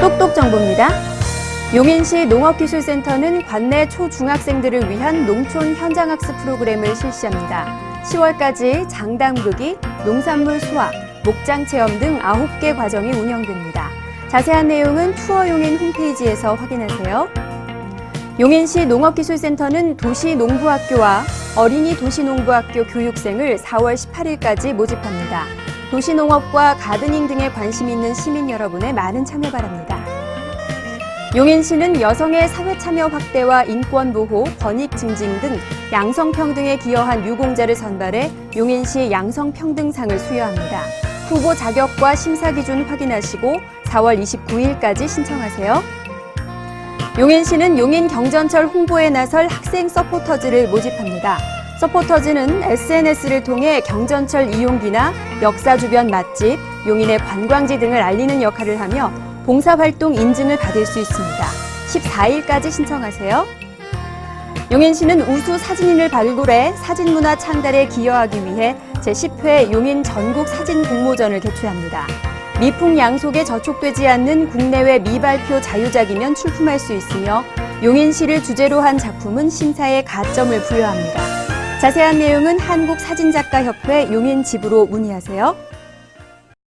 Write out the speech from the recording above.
똑똑 정보입니다. 용인시 농업기술센터는 관내 초중학생들을 위한 농촌 현장학습 프로그램을 실시합니다. 10월까지 장담그기, 농산물 수확, 목장 체험 등 9개 과정이 운영됩니다. 자세한 내용은 투어 용인 홈페이지에서 확인하세요. 용인시 농업기술센터는 도시농부학교와 어린이 도시농부학교 교육생을 4월 18일까지 모집합니다. 도시농업과 가드닝 등에 관심 있는 시민 여러분의 많은 참여 바랍니다. 용인시는 여성의 사회 참여 확대와 인권 보호, 권익 증진 등 양성평등에 기여한 유공자를 선발해 용인시 양성평등상을 수여합니다. 후보 자격과 심사 기준 확인하시고 4월 29일까지 신청하세요. 용인시는 용인 경전철 홍보에 나설 학생 서포터즈를 모집합니다. 서포터즈는 SNS를 통해 경전철 이용기나 역사 주변 맛집, 용인의 관광지 등을 알리는 역할을 하며 봉사활동 인증을 받을 수 있습니다. 14일까지 신청하세요. 용인시는 우수 사진인을 발굴해 사진문화 창달에 기여하기 위해 제10회 용인 전국 사진 공모전을 개최합니다. 미풍 양속에 저촉되지 않는 국내외 미발표 자유작이면 출품할 수 있으며 용인시를 주제로 한 작품은 심사에 가점을 부여합니다. 자세한 내용은 한국사진작가협회 용인집으로 문의하세요.